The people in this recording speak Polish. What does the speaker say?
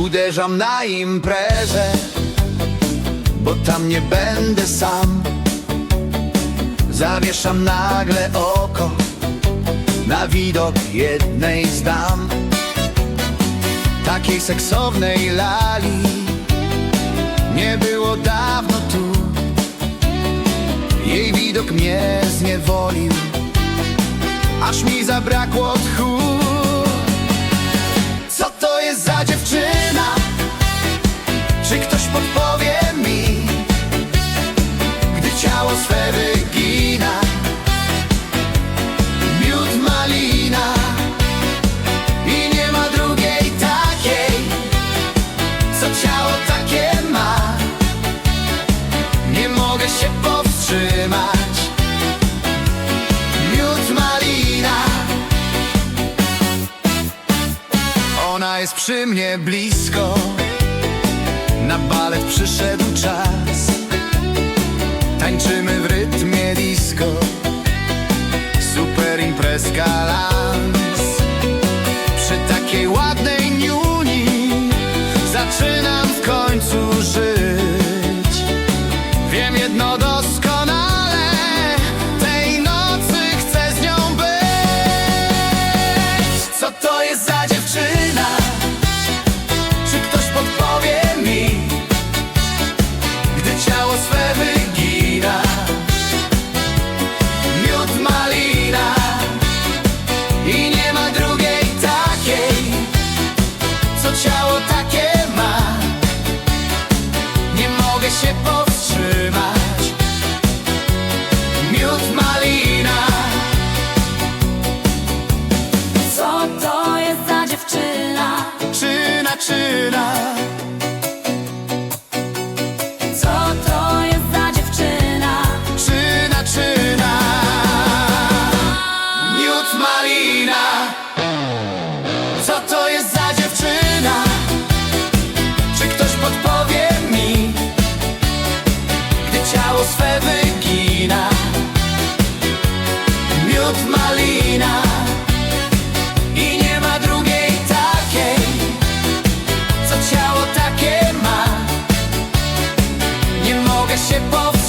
Uderzam na imprezę, bo tam nie będę sam. Zawieszam nagle oko na widok jednej z dam. Takiej seksownej lali nie było dawno tu. Jej widok mnie zniewolił, aż mi zabrakło wygina? Miód malina i nie ma drugiej takiej, co ciało takie ma. Nie mogę się powstrzymać. Miód malina. Ona jest przy mnie blisko. Na balet przyszedł czas. imprezka las Przy takiej ładnej niuni Zaczynam w końcu żyć. się powiem. ship off.